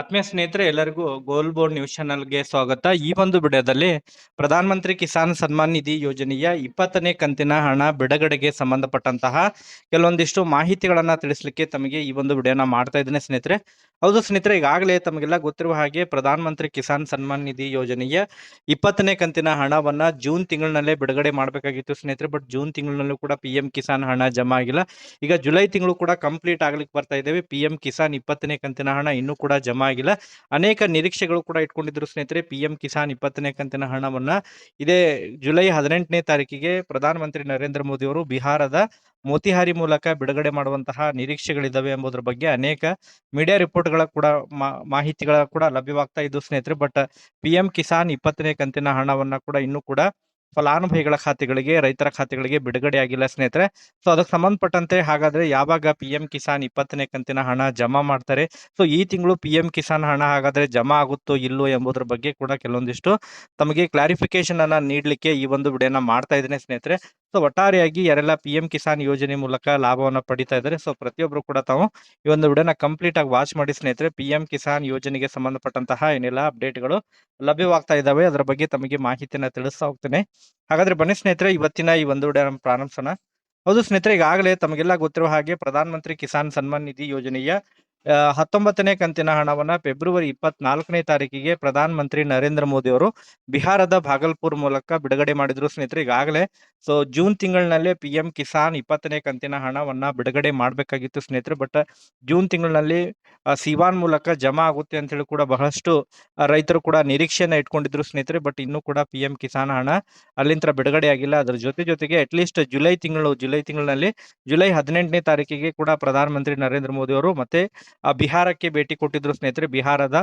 ಆತ್ಮೀಯ ಸ್ನೇಹಿತರೆ, ಎಲ್ಲರಿಗೂ ಗೋಲ್ ಬೋರ್ಡ್ ನ್ಯೂಸ್ ಚಾನಲ್ಗೆ ಸ್ವಾಗತ. ಈ ಒಂದು ವಿಡಿಯೋದಲ್ಲಿ ಪ್ರಧಾನಮಂತ್ರಿ ಕಿಸಾನ್ ಸನ್ಮಾನ್ ನಿಧಿ ಯೋಜನೆಯ ಇಪ್ಪತ್ತನೇ ಕಂತಿನ ಹಣ ಬಿಡುಗಡೆಗೆ ಸಂಬಂಧಪಟ್ಟಂತಹ ಕೆಲವೊಂದಿಷ್ಟು ಮಾಹಿತಿಗಳನ್ನ ತಿಳಿಸ್ಲಿಕ್ಕೆ ತಮಗೆ ಈ ಒಂದು ವಿಡಿಯೋನ ಮಾಡ್ತಾ ಇದ್ದೇನೆ ಸ್ನೇಹಿತರೆ. ಹೌದು ಸ್ನೇಹಿತರೆ, ಈಗಾಗಲೇ ತಮಗೆಲ್ಲ ಗೊತ್ತಿರುವ ಹಾಗೆ ಪ್ರಧಾನಮಂತ್ರಿ ಕಿಸಾನ್ ಸನ್ಮಾನ್ ನಿಧಿ ಯೋಜನೆಯ ಇಪ್ಪತ್ತನೇ ಕಂತಿನ ಹಣವನ್ನ ಜೂನ್ ತಿಂಗಳಿನಲ್ಲೇ ಬಿಡುಗಡೆ ಮಾಡಬೇಕಾಗಿತ್ತು ಸ್ನೇಹಿತರೆ. ಬಟ್ ಜೂನ್ ತಿಂಗಳಿನಲ್ಲೂ ಕೂಡ ಪಿ ಎಂ ಕಿಸಾನ್ ಹಣ ಜಮಾ ಆಗಿಲ್ಲ. ಈಗ ಜುಲೈ ತಿಂಗಳು ಕೂಡ ಕಂಪ್ಲೀಟ್ ಆಗ್ಲಿಕ್ಕೆ ಬರ್ತಾ ಇದ್ದೇವೆ. ಪಿ ಎಂ ಕಿಸಾನ್ ಇಪ್ಪತ್ತನೇ ಕಂತಿನ ಹಣ ಇನ್ನೂ ಕೂಡ ಜಮಾ ಆಗಿಲ್ಲ ಅನೇಕ ನಿರೀಕ್ಷೆಗಳು ಕೂಡ ಇಟ್ಕೊಂಡಿದ್ರು ಸ್ನೇಹಿತರೆ, ಪಿ ಎಂ ಕಿಸಾನ್ ಇಪ್ಪತ್ತನೇ ಕಂತಿನ ಹಣವನ್ನ. ಇದೇ ಜುಲೈ ಹದಿನೆಂಟನೇ ತಾರೀಕಿಗೆ ಪ್ರಧಾನಮಂತ್ರಿ ನರೇಂದ್ರ ಮೋದಿ ಅವರು ಬಿಹಾರದ ಮೋತಿಹಾರಿ ಮೂಲಕ ಬಿಡುಗಡೆ ಮಾಡುವಂತಹ ನಿರೀಕ್ಷೆಗಳಿದ್ದಾವೆ ಎಂಬುದರ ಬಗ್ಗೆ ಅನೇಕ ಮೀಡಿಯಾ ರಿಪೋರ್ಟ್ಗಳ ಕೂಡ ಮಾಹಿತಿಗಳ ಕೂಡ ಲಭ್ಯವಾಗ್ತಾ ಇದ್ದು ಸ್ನೇಹಿತರೆ, ಬಟ್ ಪಿ ಎಂ ಕಿಸಾನ್ ಇಪ್ಪತ್ತನೇ ಕಂತಿನ ಹಣವನ್ನ ಕೂಡ ಇನ್ನೂ ಕೂಡ ಫಲಾನುಭವಿಗಳ ಖಾತೆಗಳಿಗೆ, ರೈತರ ಖಾತೆಗಳಿಗೆ ಬಿಡುಗಡೆ ಆಗಿಲ್ಲ ಸ್ನೇಹಿತರೆ. ಸೊ ಅದಕ್ಕೆ ಸಂಬಂಧಪಟ್ಟಂತೆ ಹಾಗಾದ್ರೆ ಯಾವಾಗ ಪಿ ಎಂ ಕಿಸಾನ್ ಇಪ್ಪತ್ತನೇ ಕಂತಿನ ಹಣ ಜಮಾ ಮಾಡ್ತಾರೆ? ಸೊ ಈ ತಿಂಗಳು ಪಿ ಎಂ ಕಿಸಾನ್ ಹಣ ಹಾಗಾದ್ರೆ ಜಮಾ ಆಗುತ್ತೋ ಇಲ್ಲೋ ಎಂಬುದರ ಬಗ್ಗೆ ಕೂಡ ಕೆಲವೊಂದಿಷ್ಟು ತಮಗೆ ಕ್ಲಾರಿಫಿಕೇಶನ್ ಅನ್ನ ನೀಡಲಿಕ್ಕೆ ಈ ಒಂದು ವಿಡಿಯೋನ ಮಾಡ್ತಾ ಇದ್ದೇನೆ ಸ್ನೇಹಿತರೆ. ಸೊ ಒಟ್ಟಾರೆಯಾಗಿ ಯಾರೆಲ್ಲ ಪಿ ಎಂ ಕಿಸಾನ್ ಯೋಜನೆ ಮೂಲಕ ಲಾಭವನ್ನ ಪಡಿತಾ ಇದ್ದಾರೆ, ಸೊ ಪ್ರತಿಯೊಬ್ಬರು ಕೂಡ ತಾವು ಈ ಒಂದು ವಿಡಿಯೋನ ಕಂಪ್ಲೀಟ್ ಆಗಿ ವಾಚ್ ಮಾಡಿ ಸ್ನೇಹಿತರೆ ಪಿ ಎಂ ಕಿಸಾನ್ ಯೋಜನೆಗೆ ಸಂಬಂಧಪಟ್ಟಂತಹ ಏನೆಲ್ಲ ಅಪ್ಡೇಟ್ಗಳು ಲಭ್ಯವಾಗ್ತಾ ಇದ್ದಾವೆ. ಅದರ ಬಗ್ಗೆ ತಮಗೆ ಮಾಹಿತಿಯನ್ನ ತಿಳಿಸ್ತಾ ಹೋಗ್ತೇನೆ. ಹಾಗಾದ್ರೆ ಬನ್ನಿ ಸ್ನೇಹಿತರೆ, ಇವತ್ತಿನ ಈ ಒಂದು ವಿಡಿಯೋನ ಪ್ರಾರಂಭಿಸೋಣ. ಹೌದು ಸ್ನೇಹಿತರೆ, ಈಗಾಗಲೇ ತಮಗೆಲ್ಲ ಗೊತ್ತಿರುವ ಹಾಗೆ ಪ್ರಧಾನಮಂತ್ರಿ ಕಿಸಾನ್ ಸನ್ಮಾನ್ ನಿಧಿ ಯೋಜನೆಯ ಹತ್ತೊಂಬತ್ತನೇ ಕಂತಿನ ಹಣವನ್ನ ಫೆಬ್ರವರಿ ಇಪ್ಪತ್ನಾಲ್ಕನೇ ತಾರೀಕಿಗೆ ಪ್ರಧಾನ ಮಂತ್ರಿ ನರೇಂದ್ರ ಮೋದಿ ಅವರು ಬಿಹಾರದ ಭಾಗಲ್ಪುರ್ ಮೂಲಕ ಬಿಡುಗಡೆ ಮಾಡಿದ್ರು ಸ್ನೇಹಿತರೆ. ಈಗಾಗಲೇ ಸೊ ಜೂನ್ ತಿಂಗಳಿನಲ್ಲೇ ಪಿ ಎಂ ಕಿಸಾನ್ ಇಪ್ಪತ್ತನೇ ಕಂತಿನ ಹಣವನ್ನ ಬಿಡುಗಡೆ ಮಾಡಬೇಕಾಗಿತ್ತು ಸ್ನೇಹಿತರೆ. ಬಟ್ ಜೂನ್ ತಿಂಗಳಿನಲ್ಲಿ ಸಿವಾನ್ ಮೂಲಕ ಜಮಾ ಆಗುತ್ತೆ ಅಂತ ಹೇಳಿ ಕೂಡ ಬಹಳಷ್ಟು ರೈತರು ಕೂಡ ನಿರೀಕ್ಷೆಯನ್ನ ಇಟ್ಕೊಂಡಿದ್ರು ಸ್ನೇಹಿತರೆ. ಬಟ್ ಇನ್ನೂ ಕೂಡ ಪಿ ಎಂ ಕಿಸಾನ್ ಹಣ ಅಲ್ಲಿಂದ ಬಿಡುಗಡೆ ಆಗಿಲ್ಲ. ಅದರ ಜೊತೆ ಜೊತೆಗೆ ಅಟ್ಲೀಸ್ಟ್ ಜುಲೈ ತಿಂಗಳು, ಜುಲೈ ತಿಂಗಳಿನಲ್ಲಿ ಜುಲೈ ಹದಿನೆಂಟನೇ ತಾರೀಕಿಗೆ ಕೂಡ ಪ್ರಧಾನಮಂತ್ರಿ ನರೇಂದ್ರ ಮೋದಿ ಅವರು ಮತ್ತೆ ಬಿಹಾರಕ್ಕೆ ಭೇಟಿ ಕೊಟ್ಟಿದ್ರು ಸ್ನೇಹಿತರೆ, ಬಿಹಾರದ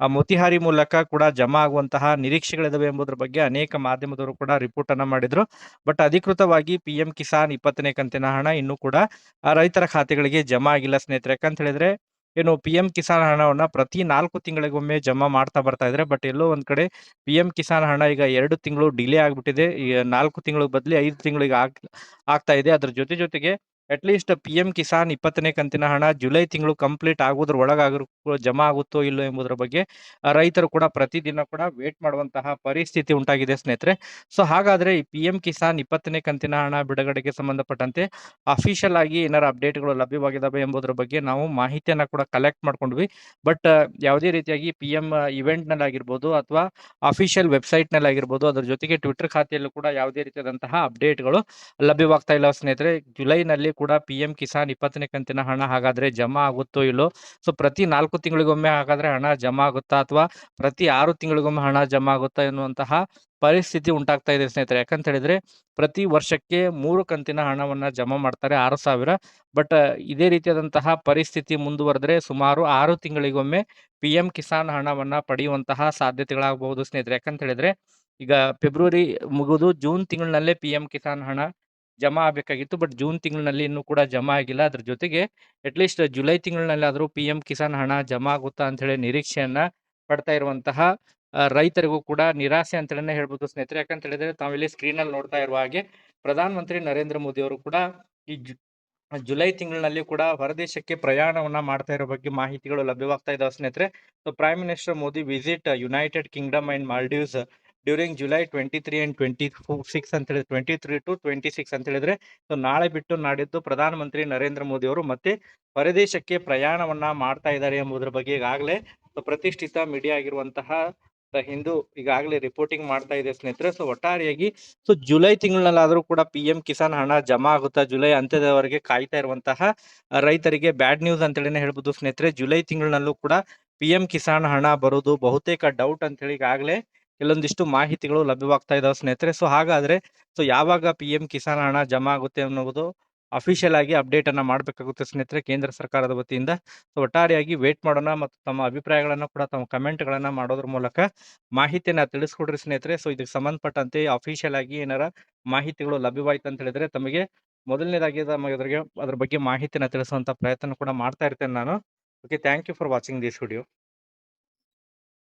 ಮೋತಿಹಾರಿ ಮೂಲಕ ಕೂಡ ಜಮಾ ಆಗುವಂತಹ ನಿರೀಕ್ಷೆಗಳಿದಾವೆ ಎಂಬುದರ ಬಗ್ಗೆ ಅನೇಕ ಮಾಧ್ಯಮದವರು ಕೂಡ ರಿಪೋರ್ಟ್ ಅನ್ನ ಮಾಡಿದ್ರು. ಬಟ್ ಅಧಿಕೃತವಾಗಿ ಪಿ ಎಂ ಕಿಸಾನ್ ಇಪ್ಪತ್ತನೇ ಕಂತಿನ ಹಣ ಇನ್ನೂ ಕೂಡ ರೈತರ ಖಾತೆಗಳಿಗೆ ಜಮಾ ಆಗಿಲ್ಲ ಸ್ನೇಹಿತರೆ. ಯಾಕಂತ ಹೇಳಿದ್ರೆ, ಏನು ಪಿ ಎಂ ಕಿಸಾನ್ ಹಣವನ್ನ ಪ್ರತಿ ನಾಲ್ಕು ತಿಂಗಳಿಗೊಮ್ಮೆ ಜಮಾ ಮಾಡ್ತಾ ಬರ್ತಾ ಇದ್ರೆ. ಬಟ್ ಎಲ್ಲೋ ಒಂದ್ ಕಡೆ ಪಿ ಎಂ ಕಿಸಾನ್ ಹಣ ಈಗ ಎರಡು ತಿಂಗಳು ಡಿಲೇ ಆಗ್ಬಿಟ್ಟಿದೆ. ನಾಲ್ಕು ತಿಂಗಳು ಬದಲಿ ಐದು ತಿಂಗಳಿಗೆ ಆಗ್, ಆಗ್ತಾ ಇದೆ. ಅದ್ರ ಜೊತೆ ಜೊತೆಗೆ ಅಟ್ಲೀಸ್ಟ್ ಪಿ ಎಂ ಕಿಸಾನ್ ಇಪ್ಪತ್ತನೇ ಕಂತಿನ ಹಣ ಜುಲೈ ತಿಂಗಳು ಕಂಪ್ಲೀಟ್ ಆಗೋದ್ರ ಒಳಗಾದ್ರೂ ಕೂಡ ಜಮಾ ಆಗುತ್ತೋ ಇಲ್ಲೋ ಎಂಬುದರ ಬಗ್ಗೆ ರೈತರು ಕೂಡ ಪ್ರತಿದಿನ ಕೂಡ ವೇಟ್ ಮಾಡುವಂತಹ ಪರಿಸ್ಥಿತಿ ಉಂಟಾಗಿದೆ ಸ್ನೇಹಿತರೆ. ಸೊ ಹಾಗಾದ್ರೆ ಈ ಪಿ ಎಂ ಕಿಸಾನ್ ಇಪ್ಪತ್ತನೇ ಕಂತಿನ ಹಣ ಬಿಡುಗಡೆಗೆ ಸಂಬಂಧಪಟ್ಟಂತೆ ಅಫಿಷಿಯಲ್ ಆಗಿ ಏನಾರ ಅಪ್ಡೇಟ್ಗಳು ಲಭ್ಯವಾಗಿದ್ದಾವೆ ಎಂಬುದರ ಬಗ್ಗೆ ನಾವು ಮಾಹಿತಿಯನ್ನ ಕೂಡ ಕಲೆಕ್ಟ್ ಮಾಡ್ಕೊಂಡ್ವಿ. ಬಟ್ ಯಾವುದೇ ರೀತಿಯಾಗಿ ಪಿ ಎಂ ಇವೆಂಟ್ನಲ್ಲಿ ಆಗಿರ್ಬೋದು ಅಥವಾ ಅಫಿಷಿಯಲ್ ವೆಬ್ಸೈಟ್ನಲ್ಲಿ ಆಗಿರ್ಬೋದು, ಅದರ ಜೊತೆಗೆ ಟ್ವಿಟರ್ ಖಾತೆಯಲ್ಲೂ ಕೂಡ ಯಾವುದೇ ರೀತಿಯಾದಂತಹ ಅಪ್ಡೇಟ್ಗಳು ಲಭ್ಯವಾಗ್ತಾ ಇಲ್ಲ ಸ್ನೇಹಿತರೆ. ಜುಲೈನಲ್ಲಿ ಕೂಡ ಪಿ ಎಂ ಕಿಸಾನ್ ಇಪ್ಪತ್ತನೇ ಕಂತಿನ ಹಣ ಹಾಗಾದ್ರೆ ಜಮಾ ಆಗುತ್ತೋ ಇಲ್ಲೋ? ಸೊ ಪ್ರತಿ ನಾಲ್ಕು ತಿಂಗಳಿಗೊಮ್ಮೆ ಹಾಗಾದ್ರೆ ಹಣ ಜಮಾ ಆಗುತ್ತಾ ಅಥವಾ ಪ್ರತಿ ಆರು ತಿಂಗಳಿಗೊಮ್ಮೆ ಹಣ ಜಮಾ ಆಗುತ್ತಾ ಎನ್ನುವಂತಹ ಪರಿಸ್ಥಿತಿ ಉಂಟಾಗ್ತಾ ಇದೆ ಸ್ನೇಹಿತರೆ. ಯಾಕಂತ ಹೇಳಿದ್ರೆ ಪ್ರತಿ ವರ್ಷಕ್ಕೆ ಮೂರು ಕಂತಿನ ಹಣವನ್ನ ಜಮಾ ಮಾಡ್ತಾರೆ ಆರು ಸಾವಿರ. ಬಟ್ ಇದೇ ರೀತಿಯಾದಂತಹ ಪರಿಸ್ಥಿತಿ ಮುಂದುವರೆದ್ರೆ ಸುಮಾರು ಆರು ತಿಂಗಳಿಗೊಮ್ಮೆ ಪಿ ಎಂ ಕಿಸಾನ್ ಹಣವನ್ನ ಪಡೆಯುವಂತಹ ಸಾಧ್ಯತೆಗಳಾಗಬಹುದು ಸ್ನೇಹಿತರೆ. ಯಾಕಂತ ಹೇಳಿದ್ರೆ ಈಗ ಫೆಬ್ರವರಿ ಮುಗಿದು ಜೂನ್ ತಿಂಗಳಿನಲ್ಲೇ ಪಿ ಎಂ ಕಿಸಾನ್ ಹಣ ಜಮಾ ಆಗಬೇಕಾಗಿತ್ತು. ಬಟ್ ಜೂನ್ ತಿಂಗಳಿನಲ್ಲಿ ಇನ್ನೂ ಕೂಡ ಜಮಾ ಆಗಿಲ್ಲ. ಅದ್ರ ಜೊತೆಗೆ ಅಟ್ಲೀಸ್ಟ್ ಜುಲೈ ತಿಂಗಳಿನಲ್ಲಿ ಆದರೂ ಪಿ ಎಂ ಕಿಸಾನ್ ಹಣ ಜಮಾ ಆಗುತ್ತಾ ಅಂತ ಹೇಳಿ ನಿರೀಕ್ಷೆಯನ್ನ ಪಡ್ತಾ ಇರುವಂತಹ ರೈತರಿಗೂ ಕೂಡ ನಿರಾಸೆ ಅಂತಲೇ ಹೇಳ್ಬೋದು ಸ್ನೇಹಿತರೆ. ಯಾಕಂತ ಹೇಳಿದ್ರೆ ತಾವಿಲ್ಲಿ ಸ್ಕ್ರೀನ್ ಅಲ್ಲಿ ನೋಡ್ತಾ ಇರುವ ಹಾಗೆ ಪ್ರಧಾನಮಂತ್ರಿ ನರೇಂದ್ರ ಮೋದಿ ಅವರು ಕೂಡ ಈ ಜುಲೈ ತಿಂಗಳಿನಲ್ಲಿ ಕೂಡ ಹೊರದೇಶಕ್ಕೆ ಪ್ರಯಾಣವನ್ನ ಮಾಡ್ತಾ ಇರೋ ಬಗ್ಗೆ ಮಾಹಿತಿಗಳು ಲಭ್ಯವಾಗ್ತಾ ಇದಾವೆ ಸ್ನೇಹಿತರೆ. So prime minister Modi visit United Kingdom and Maldives during July twenty three and twenty six ಅಂತ ಹೇಳಿದ್ರೆ twenty three to twenty six ಅಂತ ಹೇಳಿದ್ರೆ ಸೊ ನಾಳೆ ಬಿಟ್ಟು ನಾಡಿದ್ದು ಪ್ರಧಾನಮಂತ್ರಿ ನರೇಂದ್ರ ಮೋದಿ ಅವರು ಮತ್ತೆ ಹೊರದೇಶಕ್ಕೆ ಪ್ರಯಾಣವನ್ನ ಮಾಡ್ತಾ ಇದ್ದಾರೆ ಎಂಬುದರ ಬಗ್ಗೆ ಈಗಾಗಲೇ ಪ್ರತಿಷ್ಠಿತ ಮೀಡಿಯಾ ಆಗಿರುವಂತಹ ಹಿಂದೂ ಈಗಾಗಲೇ ರಿಪೋರ್ಟಿಂಗ್ ಮಾಡ್ತಾ ಇದೆ ಸ್ನೇಹಿತರೆ. ಸೊ ಒಟ್ಟಾರೆಯಾಗಿ ಸೊ ಜುಲೈ ತಿಂಗಳಲ್ಲಾದರೂ ಕೂಡ ಪಿ ಎಂ ಕಿಸಾನ್ ಹಣ ಜಮಾ ಆಗುತ್ತಾ ಜುಲೈ ಅಂತ್ಯದವರೆಗೆ ಕಾಯ್ತಾ ಇರುವಂತಹ ರೈತರಿಗೆ ಬ್ಯಾಡ್ ನ್ಯೂಸ್ ಅಂತೇಳಿನೇ ಹೇಳ್ಬೋದು ಸ್ನೇಹಿತರೆ. ಜುಲೈ ತಿಂಗಳಲ್ಲೂ ಕೂಡ ಪಿ ಎಂ ಕಿಸಾನ್ ಹಣ ಬರೋದು ಬಹುತೇಕ ಡೌಟ್ ಅಂತ ಹೇಳಿ ಈಗಾಗಲೇ ಕೆಲವೊಂದಿಷ್ಟು ಮಾಹಿತಿಗಳು ಲಭ್ಯವಾಗ್ತಾ ಇದಾವೆ ಸ್ನೇಹಿತರೆ. ಸೊ ಹಾಗಾದ್ರೆ ಸೊ ಯಾವಾಗ ಪಿ ಎಂ ಕಿಸಾನ್ ಹಣ ಜಮಾ ಆಗುತ್ತೆ ಅನ್ನೋದು ಅಫಿಷಿಯಲ್ ಆಗಿ ಅಪ್ಡೇಟ್ ಅನ್ನ ಮಾಡಬೇಕಾಗುತ್ತೆ ಸ್ನೇಹಿತರೆ ಕೇಂದ್ರ ಸರ್ಕಾರದ ವತಿಯಿಂದ. ಸೊ ಒಟ್ಟಾರೆಯಾಗಿ ವೇಟ್ ಮಾಡೋಣ ಮತ್ತು ತಮ್ಮ ಅಭಿಪ್ರಾಯಗಳನ್ನ ಕೂಡ ತಮ್ಮ ಕಮೆಂಟ್ಗಳನ್ನ ಮಾಡೋದ್ರ ಮೂಲಕ ಮಾಹಿತಿಯನ್ನ ತಿಳಿಸ್ಕೊಡ್ರಿ ಸ್ನೇಹಿತರೆ. ಸೊ ಇದಕ್ಕೆ ಸಂಬಂಧಪಟ್ಟಂತೆ ಅಫಿಷಿಯಲ್ ಆಗಿ ಏನಾರ ಮಾಹಿತಿಗಳು ಲಭ್ಯವಾಯ್ತು ಅಂತ ಹೇಳಿದ್ರೆ ತಮಗೆ ಮೊದಲನೇದಾಗಿ ಅದ್ರಿಗೆ, ಅದ್ರ ಬಗ್ಗೆ ಮಾಹಿತಿನ ತಿಳಿಸುವಂತ ಪ್ರಯತ್ನ ಕೂಡ ಮಾಡ್ತಾ ಇರ್ತೇನೆ ನಾನು. Okay thank you for watching this video